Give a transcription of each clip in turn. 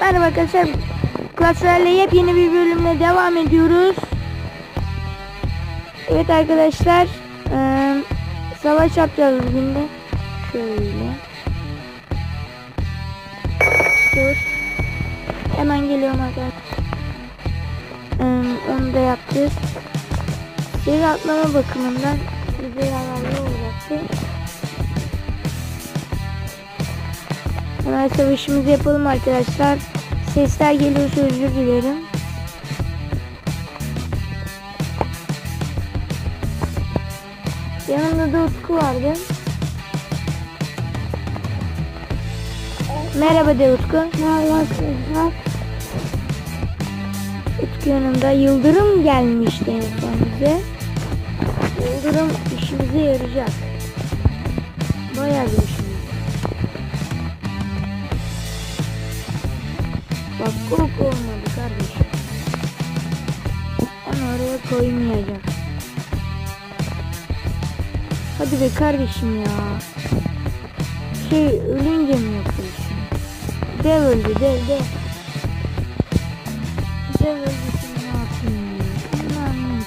Merhaba arkadaşlar. Klasörle yepyeni bir bölümle devam ediyoruz. Evet arkadaşlar. eee, savaş yapacağız bugün de. Şöyle. Dur. Hemen geliyorum arkadaşlar. Eee, onu da yapacağız. Seri atlama bakımından bize yararlı olacaktı. Hemen savaşımızı yapalım arkadaşlar. Sesler geliyorsa özür dilerim. Yanımda da Utku vardı. Merhaba de Utku. Merhaba. Utku yanımda Yıldırım gelmişti en son bize. Yıldırım işimize yarayacak. Bayağı bir işimize. Bak korku olmadı kardeşim. Onu oraya koymayacağım. Hadi be kardeşim ya. Şey ölünce mi yapıyorsun? Dev öldü dev dev. Dev öldü şimdi ne yapayım şunları?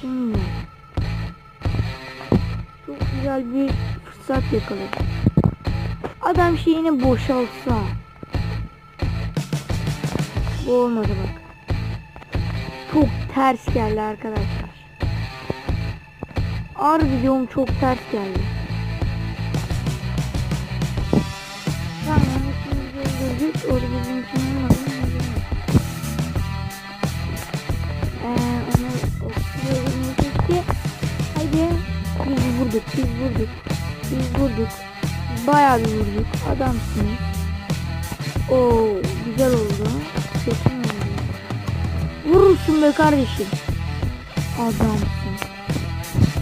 Şimdi. Çok güzel bir fırsat yakaladım. Adam şeyini boşaltsa. Bu olmadı bak. Çok ters geldi arkadaşlar. Harbiden çok ters geldi. Tamam şimdi öldürdük. Orada. Ee, okuyabilirsek ki Haydi biz vurduk biz vurduk. Biz vurduk. Bayağı bir vurduk. Adamsınız. Oo güzel oldu. Kötü oldu? Vurursun be kardeşim. Adamsın.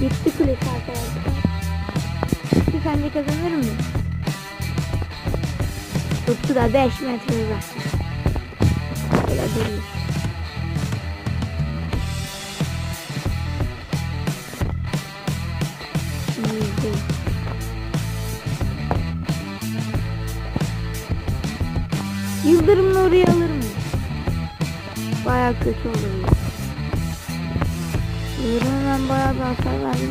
Gitti kulesi arkadaşlar. Gitti sence kazanır mı? Tuttu da 5 metre uzakta. Böyle duruyor. Yıldırımla oraya alır mı? Baya kötü olur. Yıldırım ben baya bir hasar verdim?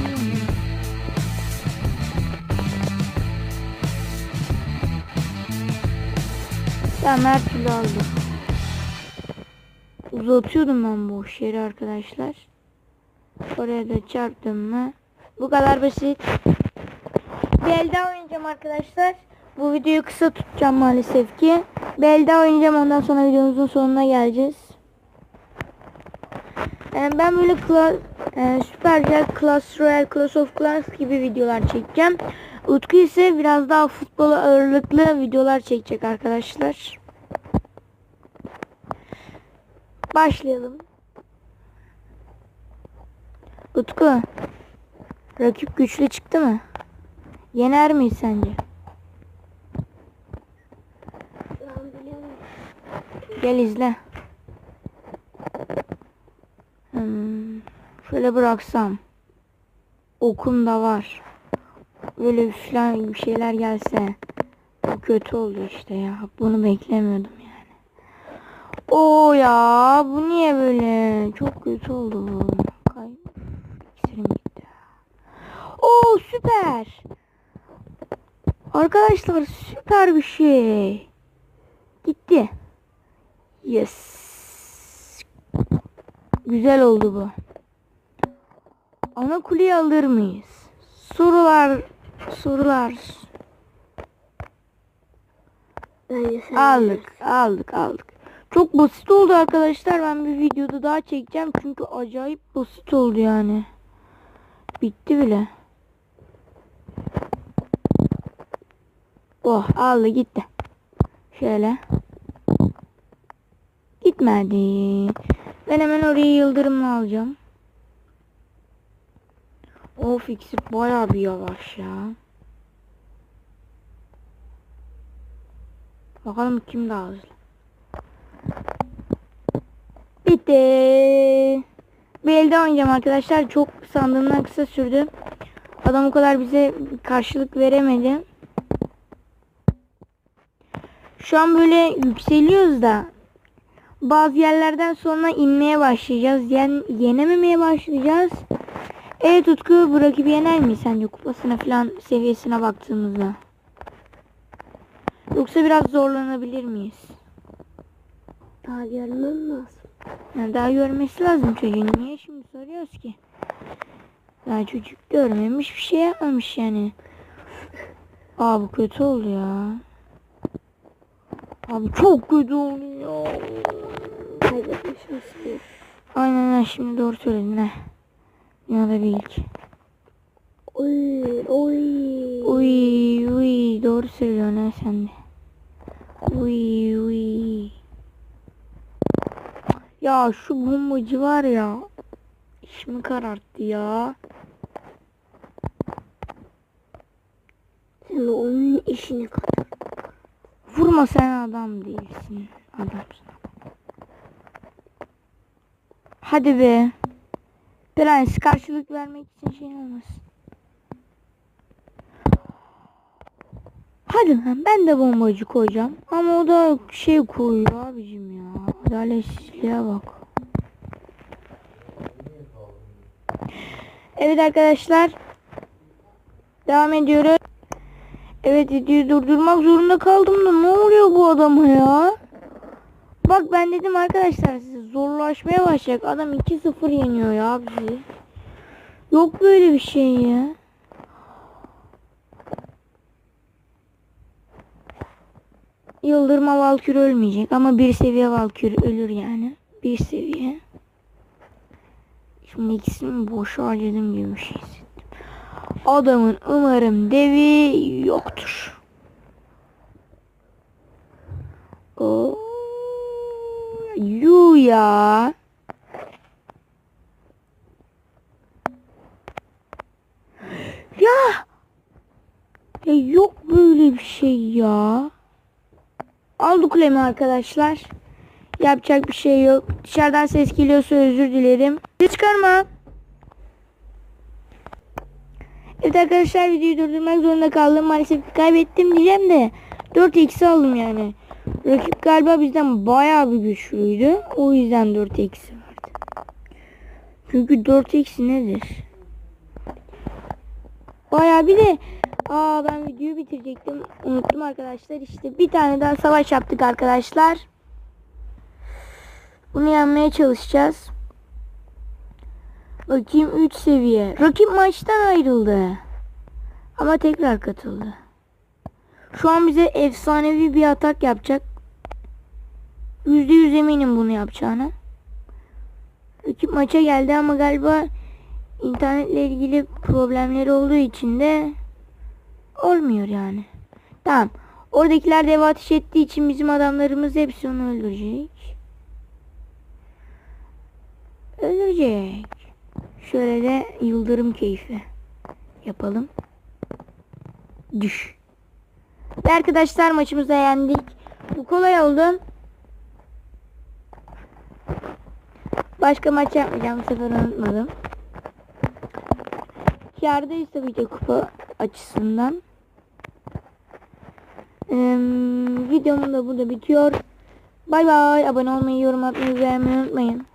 Tamam her türlü aldım. Uzatıyordum ben boş yeri arkadaşlar. Oraya da çarptım mı? Bu kadar basit. Bir oynayacağım arkadaşlar. Bu videoyu kısa tutacağım maalesef ki. Bir el daha oynayacağım ondan sonra videomuzun sonuna geleceğiz. Ee, ben böyle kla e, Supercell, Clash Royale, Clash of Clans gibi videolar çekeceğim. Utku ise biraz daha futbol ağırlıklı videolar çekecek arkadaşlar. Başlayalım. Utku. Rakip güçlü çıktı mı? Yener miyiz sence? Gel izle. Hmm, şöyle bıraksam. Okum da var. Böyle falan bir şeyler gelse. Bu kötü oldu işte ya. Bunu beklemiyordum yani. Oo ya bu niye böyle? Çok kötü oldu bu. Kay İksirim gitti. Oo süper. Arkadaşlar süper bir şey. Gitti. Yes. Güzel oldu bu. Ana kuleyi alır mıyız? Sorular sorular. Aldık, aldık, aldık. Çok basit oldu arkadaşlar. Ben bir videoda daha çekeceğim çünkü acayip basit oldu yani. Bitti bile. Oh aldı gitti. Şöyle. Gitmedi. Ben hemen orayı yıldırımla alacağım. Of iksir baya bir yavaş ya. Bakalım kim daha hızlı. Bitti. Bir elde oynayacağım arkadaşlar. Çok sandığımdan kısa sürdü. Adam o kadar bize karşılık veremedi. Şu an böyle yükseliyoruz da bazı yerlerden sonra inmeye başlayacağız. Yen yenememeye başlayacağız. Evet Utku bu rakibi yener mi sence kupasına falan seviyesine baktığımızda? Yoksa biraz zorlanabilir miyiz? Daha görmem lazım. Yani daha görmesi lazım çocuğun. Niye şimdi soruyoruz ki? Daha çocuk görmemiş bir şey yapmamış yani. Aa bu kötü oldu ya. Abi çok kötü oldu ya. Aynen şimdi doğru söyledin he. Dünyada bir ilk. Oy oy. Uy uy doğru söylüyorsun ha sen de. Uy uy. Ya şu bombacı var ya. İşimi kararttı ya. Sen onun işini kadar. Vurma sen adam değilsin. Adamsın. Hadi be. Prens karşılık vermek için şey olmasın. Hadi lan ben de bombacı koyacağım. Ama o da şey koyuyor abicim ya. Adaletsizliğe bak. Evet arkadaşlar. Devam ediyoruz. Evet videoyu durdurmak zorunda kaldım da ne oluyor bu adama ya? Bak ben dedim arkadaşlar size zorlaşmaya başlayacak. Adam 2-0 yeniyor ya bizi. Yok böyle bir şey ya. Yıldırma Valkür ölmeyecek ama bir seviye Valkür ölür yani. Bir seviye. Şimdi ikisini boş harcadım gibi bir şey hissettim. Adamın umarım devi yoktur. Oo, yu ya. Ya. Yok böyle bir şey ya. Aldık kulemi arkadaşlar. Yapacak bir şey yok. Dışarıdan ses geliyorsa özür dilerim. Ses çıkarma. Evet arkadaşlar videoyu durdurmak zorunda kaldım. Maalesef kaybettim diyeceğim de 4x aldım yani. Rakip galiba bizden bayağı bir güçlüydü. O yüzden 4 eksi verdi. Çünkü 4 eksi nedir? Bayağı bir de aa ben videoyu bitirecektim. Unuttum arkadaşlar. İşte bir tane daha savaş yaptık arkadaşlar. Bunu yenmeye çalışacağız. Bakayım 3 seviye. Rakip maçtan ayrıldı. Ama tekrar katıldı. Şu an bize efsanevi bir atak yapacak. %100 eminim bunu yapacağına. Rakip maça geldi ama galiba internetle ilgili problemleri olduğu için de olmuyor yani. Tamam. Oradakiler dev ateş ettiği için bizim adamlarımız hepsi onu öldürecek. Öldürecek. Şöyle de yıldırım keyfi yapalım. Düş. Ve arkadaşlar maçımızda yendik. Bu kolay oldu. Başka maç yapmayacağım. Bu sefer unutmadım. Kârdayız tabii ki kupa açısından. Ee, videomun da burada bitiyor. Bay bay. Abone olmayı, yorum atmayı, beğenmeyi unutmayın.